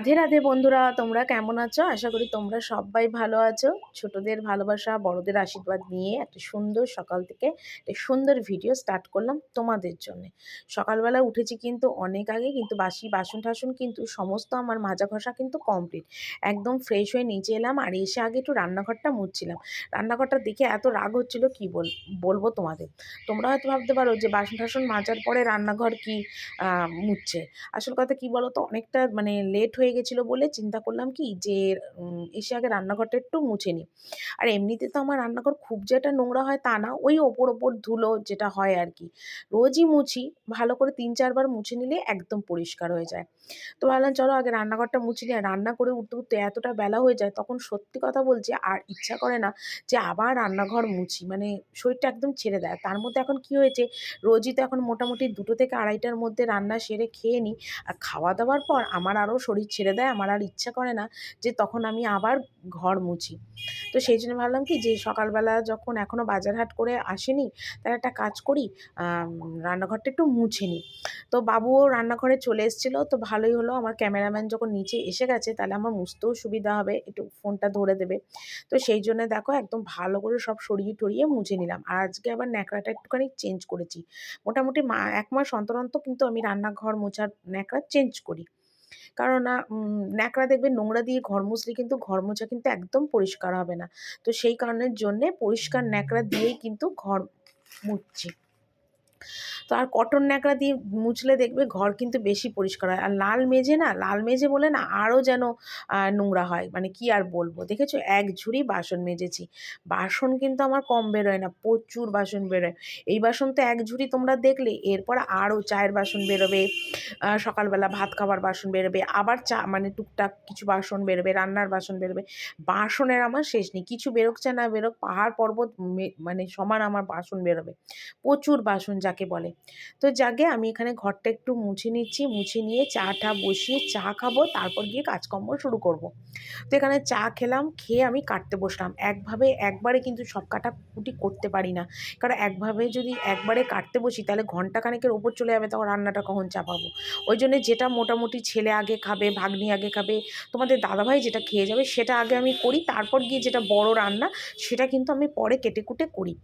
রাধে রাধে বন্ধুরা, তোমরা কেমন আছো? আশা করি তোমরা সবাই ভালো আছো। ছোটদের ভালোবাসা, বড়দের আশীর্বাদ নিয়ে একটা সুন্দর সকাল থেকে একটা সুন্দর ভিডিও স্টার্ট করলাম তোমাদের জন্য। সকালবেলা উঠেছি কিন্তু অনেক আগে, কিন্তু বাসি বাসন টাসন কিন্তু সমস্ত আমার মাজা ঘষা কিন্তু কমপ্লিট একদম ফ্রেশ হয়ে নিচে এলাম আর এসে আগে একটু রান্নাঘরটা মুছছিলাম। রান্নাঘরটা দেখে এত রাগ হচ্ছিল, কি বল, বলব তোমাদের? তোমরা হয়তো ভাবতে পারো যে বাসন টাসন মাজার পরে রান্নাঘর কি মুছছে। আসল কথা কি বলো তো অনেকটা মানে লেট হয়ে গেছিল বলে চিন্তা করলাম কি যে এসে আগে রান্নাঘরটা একটু মুছে নিই। আর এমনিতে তো আমার রান্নাঘর খুব যে একটা নোংরা হয় তা না, ওই ওপর ওপর ধুলো যেটা হয় আর কি। রোজই মুছি, ভালো করে তিন চারবার মুছে নিলে একদম পরিষ্কার হয়ে যায়। তো ভাবলাম চলো আগে রান্নাঘরটা মুছে আর রান্না করে উঠতে উঠতে এতটা বেলা হয়ে যায়, তখন সত্যি কথা বলছি আর ইচ্ছা করে না যে আবার রান্নাঘর মুছি মানে শরীরটা একদম ছেড়ে দেয়। তার মধ্যে এখন কি হয়েছে, রোজই তো এখন মোটামুটি দুটো থেকে আড়াইটার মধ্যে রান্না সেরে খেয়ে নিই, আর খাওয়া দাওয়ার পর আমার আরও শরীর ছেড়ে দেয়, আমার আর ইচ্ছা করে না যে তখন আমি আবার ঘর মুছি। তো সেই জন্য ভাবলাম কি যে সকালবেলা যখন এখনও বাজার হাট করে আসেনি তার একটা কাজ করি রান্নাঘরটা একটু মুছে নিই। তো বাবুও রান্নাঘরে চলে এসেছিল, তো ভালোই হলো, আমার ক্যামেরাম্যান যখন নিচে এসে গেছে, তাহলে আমার মুছতেও সুবিধা হবে, একটু ফোনটা ধরে দেবে। তো সেই জন্য দেখো একদম ভালো করে সব সরিয়ে টরিয়ে মুছে নিলাম। আর আজকে আবার ন্যাকড়াটা একটুখানি চেঞ্জ করেছি। মোটামুটি মা, এক মাস অন্তর অন্তর কিন্তু আমি রান্নাঘর মোছার ন্যাকড়া চেঞ্জ করি। কারণ ন্যাকড়া দেখবে নোংরা দিয়ে ঘর মুছলে কিন্তু ঘর মোছা কিন্তু একদম পরিষ্কার হবে না। তো সেই কারণের জন্যে পরিষ্কার ন্যাকড়া দিয়েই কিন্তু ঘর মুছছি। তো আর কটন ন্যাকড়া দিয়ে মুছলে দেখবে ঘর কিন্তু বেশি পরিষ্কার হয়। আর লাল মেঝে না, লাল মেঝে বলে না আরও যেন নোংরা হয়। মানে কি আর বলব? দেখেছ? এক ঝুড়ি বাসন মেজেছি। বাসন কিন্তু আমার কম বেরোয় না, প্রচুর বাসন বেরোয়। এই বাসন তো এক ঝুড়ি তোমরা দেখলে, এরপর আরও চায়ের বাসন বেরোবে সকালবেলা ভাত খাবার বাসন বেরোবে, আবার চা মানে টুকটাক কিছু বাসন বেরোবে, রান্নার বাসন বেরোবে। বাসনের আমার শেষ নেই। কিছু বেরোচ্ছে না বেরোক, পাহাড় পর্বত মানে সমান আমার বাসন বেরোবে। প্রচুর বাসন যাকে বলে। তো যাকে আমি এখানে ঘরটা একটু মুছে নিচ্ছি, মুছে নিয়ে চাটা বসিয়ে চা খাব, তারপর গিয়ে কাজকর্ম শুরু করব। তো এখানে চা খেলাম, খেয়ে আমি কাটতে বসলাম। একভাবে একবারে কিন্তু সব কাটাকুটি করতে পারি না। কারণ একভাবে যদি একবারে কাটতে বসি, তাহলে ঘণ্টা খানেকের ওপর চলে যাবে, তখন রান্নাটা কখন চাপাবো? ওই জন্য যেটা মোটামুটি ছেলে আগে খাবে, ভাগ্নি আগে খাবে, তোমাদের দাদাভাই যেটা খেয়ে যাবে, সেটা আগে আমি করি, তারপর গিয়ে যেটা বড় রান্না, সেটা কিন্তু আমি পরে কেটে কুটে করি।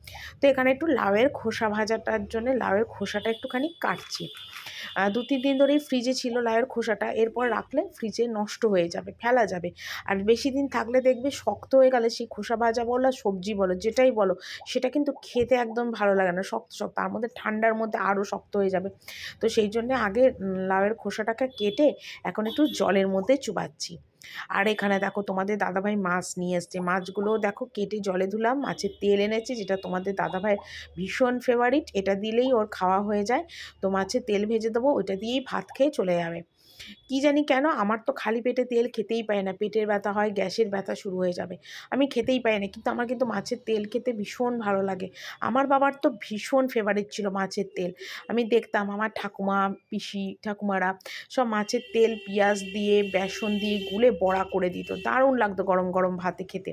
তো এখানে একটু লাউয়ের খোসা ভাজাটার জন্য, লাউয়ের খোসাটা একটুখানি কাটছি। দু তিন দিন ধরেই ফ্রিজে ছিল লাউয়ের খোসাটা, এরপর রাখলে ফ্রিজে নষ্ট হয়ে যাবে, ফেলা যাবে। আর বেশি দিন থাকলে দেখবে শক্ত হয়ে গেলে সেই খোসা ভাজা বলো সবজি বলো, যেটাই বলো, সেটা কিন্তু খেতে একদম ভালো লাগে না, শক্ত শক্ত। তার মধ্যে ঠান্ডার মধ্যে আরও শক্ত হয়ে যাবে। তো সেই জন্যে আগে লাউয়ের খোসাটাকে কেটে এখন একটু জলের মধ্যে চুবাচ্ছি। আর এখানে দেখো তোমাদের দাদাভাই মাছ নিয়ে এসছে। মাছগুলো দেখো কেটে জলে ধুলাম, মাছের তেল এনেছে, যেটা তোমাদের দাদাভাইয়ের ভীষণ ফেভারিট এটা দিলেই ওর খাওয়া হয়ে যায়। তো মাছের তেল ভেজে দেবো, ওইটা দিয়েই ভাত খেয়ে চলে যাবে। কি জানি কেন আমার তো খালি পেটে তেল খেতেই পায় না। পেটের ব্যথা হয়, গ্যাসের ব্যথা শুরু হয়ে যাবে। আমি খেতেই পাই না, কিন্তু আমার কিন্তু মাছের তেল খেতে ভীষণ ভালো লাগে। আমার বাবার তো ভীষণ ফেভারিট ছিল মাছের তেল। আমি দেখতাম আমার ঠাকুমা, পিসি, ঠাকুমারা সব মাছের তেল, পেঁয়াজ দিয়ে, বেসন দিয়ে গুলে বড়া করে দিত। দারুণ লাগতো গরম গরম ভাতে খেতে।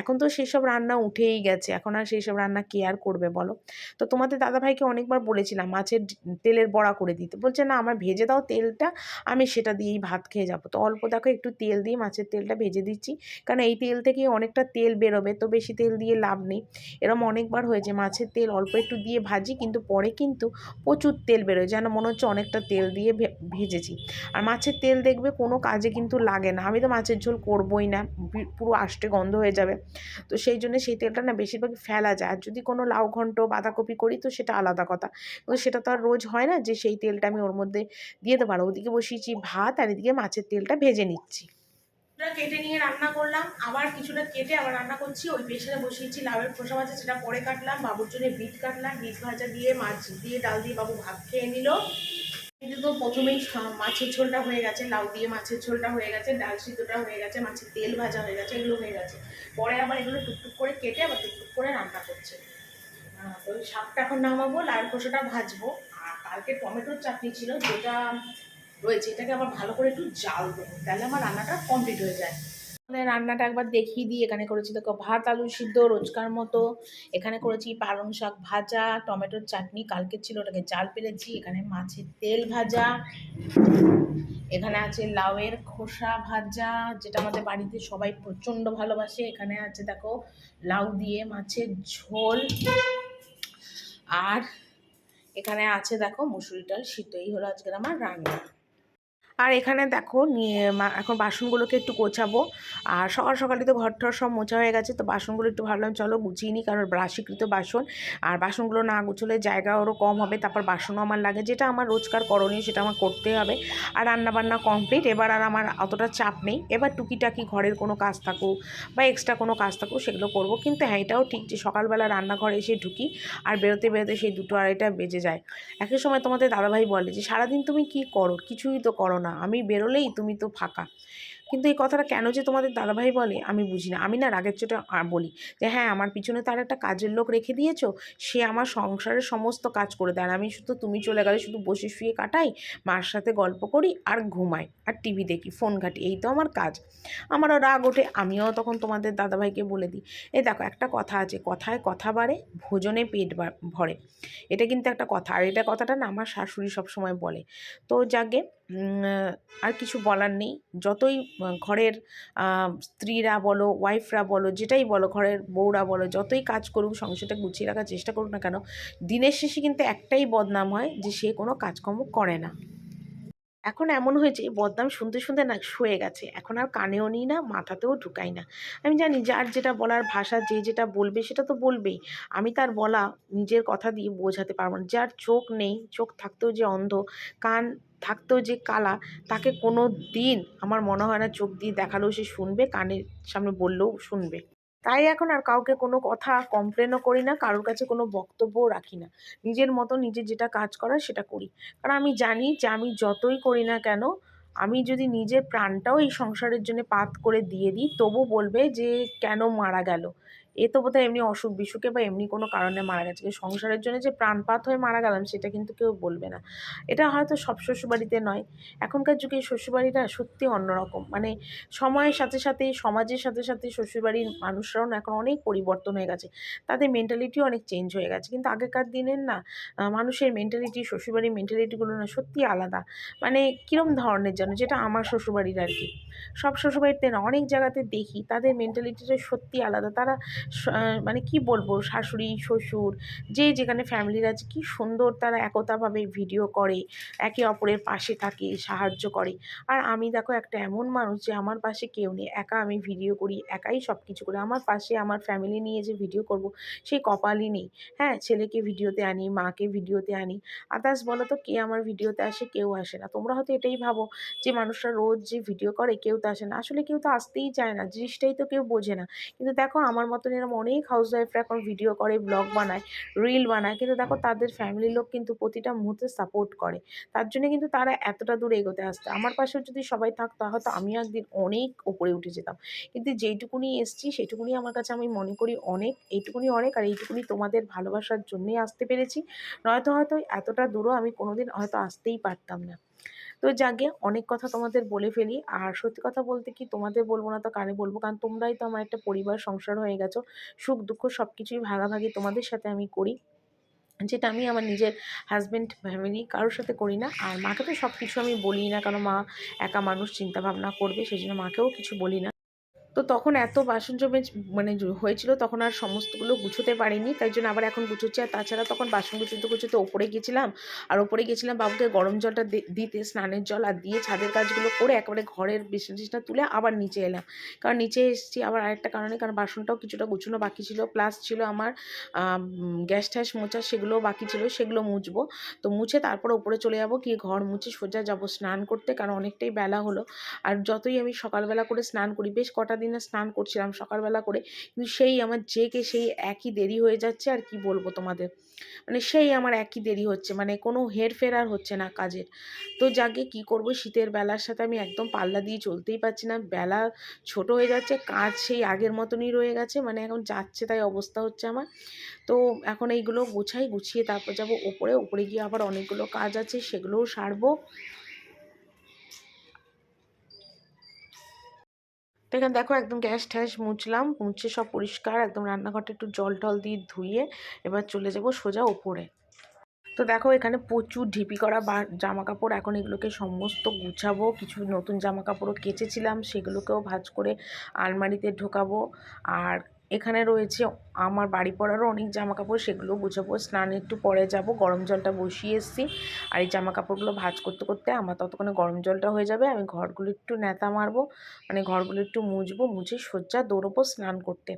এখন তো সেসব রান্না উঠেই গেছে। এখন আর সেই সব রান্না কে আর করবে বলো? তো তোমাদের দাদাভাইকে অনেকবার বলেছিলাম মাছের তেলের বড়া করে দিতে। বলছে, না আমার ভেজে দাও তেলটা, আমি সেটা দিয়েই ভাত খেয়ে যাব। তো অল্প দেখো একটু তেল দিয়ে মাছের তেলটা ভেজে দিচ্ছি। কারণ এই তেল থেকেই অনেকটা তেল বেরোবে, তো বেশি তেল দিয়ে লাভ নেই। এরকম অনেকবার হয়েছে, মাছের তেল অল্প একটু দিয়ে ভাজি, কিন্তু পরে কিন্তু প্রচুর তেল বেরোয়, যেন মনে হচ্ছে অনেকটা তেল দিয়ে ভেজেছি। আর মাছের তেল দেখবে কোনো কাজে কিন্তু লাগে না। আমি তো মাছের ঝোল করবই না পুরো আষ্টে গন্ধ হয়ে যাবে। তো সেই জন্য সেই তেলটা না বেশিরভাগ ফেলা যায়। আর যদি কোনো লাউ ঘন্ট, বাঁধাকপি করি, তো সেটা আলাদা কথা। কিন্তু সেটা তো আর রোজ হয় না যে সেই তেলটা আমি ওর মধ্যে দিয়ে দেবো। আর ওদিকে বসিয়েছি ভাত আর এদিকে মাছের তেলটা ভেজে নিচ্ছি। কেটে নিয়ে রান্না করলাম। আবার কিছুটা কেটে আবার রান্না করছি। ওই প্রেশারে বসিয়েছি, লাউয়ের খোসা ভাজা সেটা পরে কাটলাম। বাবুর জন্য বিট কাটলাম। বিট ভাজা দিয়ে, মাছ দিয়ে, ডাল দিয়ে বাবু ভাত খেয়ে নিল। কিন্তু তো প্রথমেই মাছের ঝোলটা হয়ে গেছে। লাউ দিয়ে মাছের ঝোলটা হয়ে গেছে, ডাল সিদ্ধটা হয়ে গেছে, মাছের তেল ভাজা হয়ে গেছে, এগুলো হয়ে গেছে। পরে আবার এগুলো টুকটুক করে কেটে আবার টুকটুক করে রান্না করছে। তো শাকটা এখন নামাবো, লাউয়ের খোসাটা ভাজবো। আর কালকে টমেটোর চাটনি ছিল, যেটা রয়েছে এটাকে আবার ভালো করে একটু জাল দেবো তাহলে আমার রান্নাটা কমপ্লিট হয়ে যায়। আমাদের রান্নাটা একবার দেখিয়ে দিই, এখানে করেছি দেখো ভাত, আলু সিদ্ধ, রোজকার মতো। এখানে করেছি পালং শাক ভাজা টমেটোর চাটনি কালকে ছিল ওটাকে চাল পেলেছি এখানে মাছের তেল ভাজা। এখানে আছে লাউয়ের খোসা ভাজা, যেটা আমাদের বাড়িতে সবাই প্রচণ্ড ভালোবাসে। এখানে আছে দেখো লাউ দিয়ে মাছের ঝোল। আর এখানে আছে দেখো মুসুরি ডাল সিদ্ধ এই হলো আজকের আমার রান্না। আর এখানে দেখো নিয়ে এখন বাসনগুলোকে একটু গোছাবো। আর সকাল সকালে তো ঘর টর সব মোছা হয়ে গেছে, তো বাসনগুলো একটু ভাবলাম চলো গুছিয়ে নিই, কারণ রাশিকৃত বাসন। আর বাসনগুলো না গুছলে জায়গা ওরও কম হবে, তারপর বাসনও আমার লাগে, যেটা আমার রোজকার করণীয় সেটা আমার করতে হবে। আর রান্নাবান্না কমপ্লিট, এবার আর আমার অতটা চাপ নেই। এবার টুকিটাকি ঘরের কোনো কাজ থাকুক বা এক্সট্রা কোনো কাজ থাকুক সেগুলো করব। কিন্তু হ্যাঁ এটাও ঠিক যে সকালবেলা রান্নাঘরে এসে ঢুকি আর বেরোতে বেরোতে সেই দুটো আড়াইটা বেজে যায়। একই সময় তোমাদের দাদাভাই বলে যে, সারাদিন তুমি কি করো? কিছুই তো করো না আমি বেরোলেই তুমি তো ফাঁকা। কিন্তু এই কথাটা কেন যে তোমাদের দাদাভাই বলে, আমি বুঝি না। আমি না রাগের চোটে বলি যে হ্যাঁ আমার পিছনে তার একটা কাজের লোক রেখে দিয়েছ, সে আমার সংসারের সমস্ত কাজ করে দেয়। আমি শুধু তুমি চলে গেলে শুধু বসে শুয়ে কাটাই, মার সাথে গল্প করি আর ঘুমাই আর টিভি দেখি, ফোন ঘাটি, এই তো আমার কাজ। আমারও রাগ ওঠে, আমিও তখন তোমাদের দাদাভাইকে বলে দিই। এই দেখো, একটা কথা আছে, কথায় কথা বাড়ে, ভোজনে পেট ভরে। এটা কিন্তু একটা কথা। আর এটা কথাটা না আমার শাশুড়ি সবসময় বলে। তো যাকে আর কিছু বলার নেই। যতই ঘরের স্ত্রীরা বলো ওয়াইফরা বলো, যেটাই বলো, ঘরের বউরা বলো, যতই কাজ করুক, সংসারটা গুছিয়ে রাখার চেষ্টা করুক না কেন, দিনের শেষে কিন্তু একটাই বদনাম হয় যে সে কোনো কাজকর্ম করে না। এখন এমন হয়েছে বদনাম শুনতে শুনতে না শুয়ে গেছে, এখন আর কানেও নিই না, মাথাতেও ঢুকাই না। আমি জানি যার যেটা বলার ভাষা, যে যেটা বলবে, সেটা তো বলবেই। আমি তার বলা নিজের কথা দিয়ে বোঝাতে পারব না। যার চোখ নেই, চোখ থাকতেও যে অন্ধ, কান থাকতেও যে কালা, তাকে কোনো দিন আমার মনে হয় না চোখ দিয়ে দেখালেও সে শুনবে, কানের সামনে বললেও শুনবে। তাই এখন আর কাউকে কোনো কথা কমপ্লেনও করি না, কারোর কাছে কোনো বক্তব্যও রাখি না। নিজের মতো নিজের যেটা কাজ করার সেটা করি। কারণ আমি জানি যে আমি যতই করি না কেন, আমি যদি নিজের প্রাণটাও এই সংসারের জন্য পাত করে দিয়ে দিই, তবু বলবে যে কেন মারা গেল। এ তো বোধহয় এমনি অসুখ বিসুখে বা এমনি কোনো কারণে মারা গেছে। সংসারের জন্য যে প্রাণপাত হয়ে মারা গেলাম সেটা কিন্তু কেউ বলবে না। এটা হয়তো সব শ্বশুরবাড়িতে নয়। এখনকার যুগে শ্বশুরবাড়িটা সত্যি অন্যরকম। মানে সময়ের সাথে সাথে, সমাজের সাথে সাথে শ্বশুরবাড়ির মানুষরাও না এখন অনেক পরিবর্তন হয়ে গেছে। তাদের মেন্টালিটিও অনেক চেঞ্জ হয়ে গেছে। কিন্তু আগেকার দিনের না মানুষের মেন্টালিটি শ্বশুরবাড়ির মেন্টালিটিগুলো না সত্যি আলাদা। মানে কীরম ধরনের যেন, যেটা আমার শ্বশুরবাড়ির আর কি। সব শ্বশুরবাড়িতে না, অনেক জায়গাতে দেখি তাদের মেন্টালিটিটা সত্যি আলাদা। তারা মানে কি বলব, শাশুড়ি, শ্বশুর, যে যেখানে ফ্যামিলির আছে, কি সুন্দর তারা একতাভাবে ভিডিও করে, একে অপরের পাশে থাকে, সাহায্য করে। আর আমি দেখো একটা এমন মানুষ যে আমার পাশে কেউ নেই, একা আমি ভিডিও করি, একাই সব কিছু করি। আমার পাশে আমার ফ্যামিলি নিয়ে যে ভিডিও করব সেই কপালই নেই। হ্যাঁ ছেলেকে ভিডিওতে আনি, মাকে ভিডিওতে আনি আদার্স বলো তো কে আমার ভিডিওতে আসে, কেউ আসে না। তোমরা হয়তো এটাই ভাবো যে মানুষরা রোজ যে ভিডিও করে, কেউ তো আসে না। আসলে কেউ তো আসতেই চায় না, জিনিসটাই তো কেউ বোঝে না। কিন্তু দেখো, আমার মতন এরকম অনেক হাউস ওয়াইফরা এখন ভিডিও করে ব্লগ বানায় রিল বানায়। কিন্তু দেখো তাদের ফ্যামিলির লোক কিন্তু প্রতিটা মুহূর্তে সাপোর্ট করে। তার জন্য কিন্তু তারা এতটা দূর এগোতে আসতে আমার পাশেও যদি সবাই থাকতো, হয়তো আমিও একদিন অনেক ওপরে উঠে যেতাম। কিন্তু যেইটুকুনি এসছি, সেটুকুনি আমার কাছে আমি মনে করি অনেক, এইটুকুনি অনেক আর এইটুকুনি তোমাদের ভালোবাসার জন্যই আসতে পেরেছি। নয়তো হয়তো এতটা দূরও আমি কোনোদিন হয়তো আসতেই পারতাম না। তো যাকে অনেক কথা তোমাদের বলে ফেলি। আর সত্যি কথা বলতে কি তোমাদের বলব না তো কারে বলব? কারণ তোমরাই তো আমার একটা পরিবার, সংসার হয়ে গেছো। সুখ, দুঃখ সব কিছুই ভাগাভাগি তোমাদের সাথে আমি করি। যেটা আমি আমার নিজের হাজব্যান্ড ফ্যামিলি কারোর সাথে করি না। আর মাকে তো সব কিছু আমি বলি না, কারণ মা একা মানুষ চিন্তা ভাবনা করবে সেই জন্য মাকেও কিছু বলি না। তো তখন এত বাসন জমে মানে হয়েছিল তখন আর সমস্তগুলো গুছোতে পারিনি। তাই জন্য আবার এখন গুছোচ্ছি। আর তাছাড়া তখন বাসন গুছোতে গুছোতে ওপরে গেছিলাম আর ওপরে গেছিলাম বাবুকে গরম জলটা দিতে, স্নানের জল আর দিয়ে ছাদের কাজগুলো করে একেবারে ঘরের বিছনা তুলে আবার নিচে এলাম। কারণ নিচে এসেছি আবার আরেকটা কারণে, কারণ বাসনটাও কিছুটা গুছানো বাকি ছিল। প্লাস ছিল আমার গ্যাস ট্যাস মোচা সেগুলোও বাকি ছিল, সেগুলো মুছবো। তো মুছে তারপর ওপরে চলে যাব, গিয়ে ঘর মুছে সোজা যাব স্নান করতে। কারণ অনেকটাই বেলা হলো। আর যতই আমি সকালবেলা করে স্নান করি, বেশ কটা দিনে স্নান করছিলাম সকালবেলা করে, কিন্তু সেই আমার জেগে সেই একই দেরি হয়ে যাচ্ছে, আর কি বলব তোমাদের? মানে সেই আমার একই দেরি হচ্ছে মানে কোনো হেরফের আর হচ্ছে না কাজের। তো যাকে কি করব, শীতের বেলার সাথে আমি একদম পাল্লা দিয়ে চলতেই পারছি না, বেলা ছোট হয়ে যাচ্ছে, কাজ সেই আগের মতনই রয়ে গেছে মানে এখন যাচ্ছে তাই অবস্থা হচ্ছে আমার। তো এখন এইগুলো গুছাই, গুছিয়ে তারপর যাব ওপরে ওপরে গিয়ে আবার অনেকগুলো কাজ আছে, সেগুলোও সারবো। তো এখানে দেখো একদম গ্যাস ঠ্যাস মুছলাম, মুছে সব পরিষ্কার, একদম রান্নাঘরটা একটু জল টল দিয়ে ধুয়ে এবার চলে যাব সোজা ওপরে। তো দেখো এখানে প্রচুর ঢিপি করা বা জামা কাপড় এখন এগুলোকে সমস্ত গুছাবো, কিছু নতুন জামা কাপড়ও কেচেছিলাম, সেগুলোকেও ভাজ করে আলমারিতে ঢোকাবো, আর এখানে রয়েছে, আমার বাড়ি পড়ারও অনেক জামা কাপড় সেগুলো গুছাবো। স্নান একটু পরে যাব, গরম জলটা বসিয়ে এসেছি। আর এই জামা কাপড়গুলো ভাজ করতে করতে আমার ততক্ষণে গরম জলটা হয়ে যাবে। আমি ঘরগুলো একটু নেতা মারবো মানে ঘরগুলো একটু মুছবো, মুছে সজ্জা দৌড়বো স্নান করতে।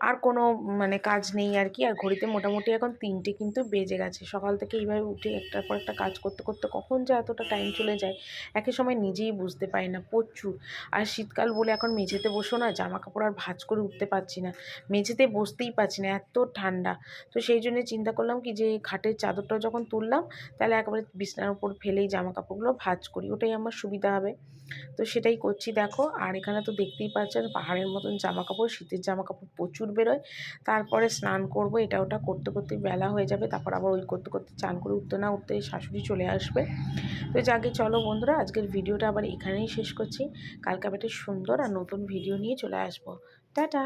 আর কোনো মানে কাজ নেই আর কি আর ঘড়িতে মোটামুটি এখন তিনটে কিন্তু বেজে গেছে। সকাল থেকে এইভাবে উঠে একটার পর একটা কাজ করতে করতে কখন যে এতটা টাইম চলে যায় একই সময় নিজেই বুঝতে পারি না। প্রচুর। আর শীতকাল বলে এখন মেঝেতে বসো না জামা কাপড় আর ভাজ করে উঠতে পারছি না। মেঝেতে বসতেই পারছি না, এত ঠান্ডা। তো সেই জন্য চিন্তা করলাম কি যে খাটের চাদরটা যখন তুললাম, তাহলে একেবারে বিছনার উপর ফেলেই জামা কাপড়গুলো ভাজ করি। ওটাই আমার সুবিধা হবে। তো সেটাই করছি। দেখো, আর এখানে তো দেখতেই পাচ্ছেন পাহাড়ের মতন জামা কাপড় শীতের জামা কাপড় প্রচুর বেরোয়। তারপরে স্নান করব, এটা ওটা করতে করতে বেলা হয়ে যাবে, তারপর আবার ওই করতে করতে চান করে উঠতে না উঠতে শাশুড়ি চলে আসবে। তো যাকে চলো বন্ধুরা, আজকের ভিডিওটা আবার এখানেই শেষ করছি। কালকে আবার সুন্দর আর নতুন ভিডিও নিয়ে চলে আসব। টাটা!